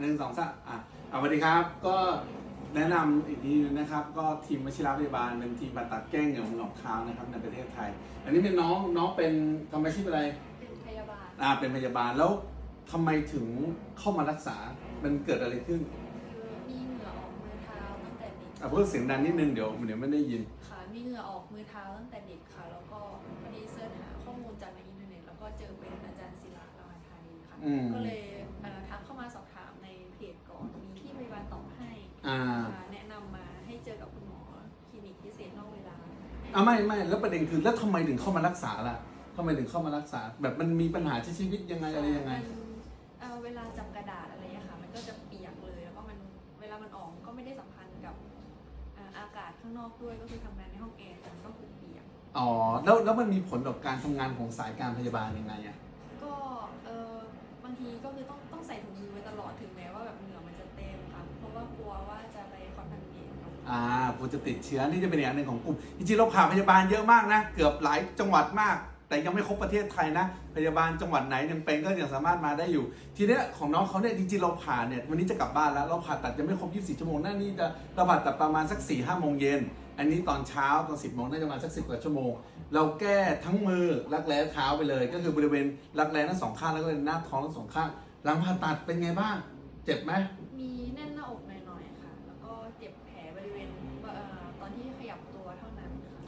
หนึ่งสองสามอะอะสวัสดีครับ ก็แนะนำอีกทีนึงนะครับ ก็ทีมวชิรพยาบาลเป็นทีมผ่าตัดแก้งเหงาหนองคาวนะครับในประเทศไทย อันนี้เป็นน้องน้องเป็นทำอาชีพอะไร เป็นพยาบาล อ่า เป็นพยาบาลแล้วทำไมถึงเข้ามารักษา มันเกิดอะไรขึ้น คือมีเหงื่อออกมือเท้าตั้งแต่เด็กอะพูดเสียงดังนิดนึงเดี๋ยวเดี๋ยวไม่ได้ยิน ค่ะ มีเหงื่อออกมือเท้าตั้งแต่เด็กค่ะ แล้วก็พอดีเสิร์ชหาข้อมูลจากในอินเทอร์เน็ตแล้วก็เจอเป็นอาจารย์ศิลาลาวาไทยค่ะอืมก็เลย อบให้อ่า ค่ะแนะนำมาให้เจอกับคุณหมอคลินิกพิเศษนอกเวลา อะไม่ไม่แล้วประเด็นคือแล้วทำไมถึงเข้ามารักษาล่ะทำไมถึงเข้ามารักษา แบบมันมีปัญหาที่ชีวิตยังไงอะไรยังไง มันเอ่อเวลาจับกระดาษอะไรอย่างเงี้ยค่ะ มันก็จะเปียกเลย แล้วก็มันเวลามันออกก็ไม่ได้สัมพันธ์กับเอ่ออากาศข้างนอกด้วย ก็คือทำงานในห้องแอร์แต่มันก็คือเปียก อ๋อแล้วแล้วมันมีผลต่อการทำงานของสายการพยาบาลยังไงอะ อ่ากูจะติดเชื้อนี่จะเป็นอย่างหนึ่งของกลุ่มจริงๆเราผ่าพยาบาลเยอะมากนะ เกือบหลายจังหวัดมาก แต่ยังไม่ครบประเทศไทยนะ พยาบาลจังหวัดไหนยังเป็นก็ยังสามารถมาได้อยู่ ทีเนี้ยของน้องเขาเนี่ยจริงๆเราผ่าเนี่ยวันนี้จะกลับบ้านแล้วเราผ่าตัดยังไม่ครบ 24 ชั่วโมงนั่นนี่จะเราผ่าตัดประมาณสัก 4 5 โมงเย็นอันนี้ตอนเช้าตอน 10โมงน่าจะมาสัก 10กว่าชั่วโมง เราแก้ทั้งมือรักแร้เท้าไปเลย ก็คือบริเวณรักแร้ทั้งสองข้างแล้วก็เป็นหน้าท้องทั้งสองข้างหลังผ่าตัดเป็นไงบ้าง เจ็บไหมมี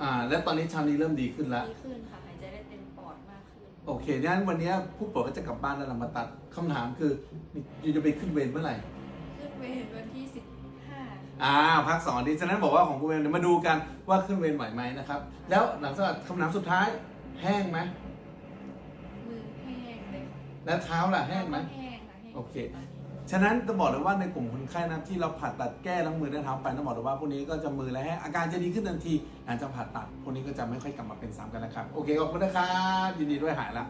อ่า และตอนนี้ชาวนี้เริ่มดีขึ้นแล้ว ดีขึ้นค่ะหายใจได้เต็มปอดมากขึ้น โอเคงั้นวันนี้ผู้ป่วยก็จะกลับบ้านแล้วเรามาตัดคำถามคืออยู่จะไปขึ้นเวรเมื่อไหร่ ขึ้นเวรวันที่15อ่าพักสองอาทิตย์ฉะนั้นบอกว่าของคุณเวรเดี๋ยวมาดูกันว่าขึ้นเวรไหวไหมนะครับ แล้วหลังจากคำถามสุดท้ายแห้งไหม มือแห้งเลยค่ะแล้วเท้าล่ะแห้งไหม แห้งค่ะแห้งโอเคตอนนี้ ฉะนั้นจะบอกเลยว่าในกลุ่มคนไข้นะที่เราผ่าตัดแก้ทั้งมือและเท้าไปต้องบอกเลยว่าพวกนี้ก็จะมือและแห้งอาการจะดีขึ้นทันทีหลังจากผ่าตัดพวกนี้ก็จะไม่ค่อยกลับมาเป็นซ้ำกันแล้วครับ โอเคขอบคุณนะครับยินดีด้วยหายละค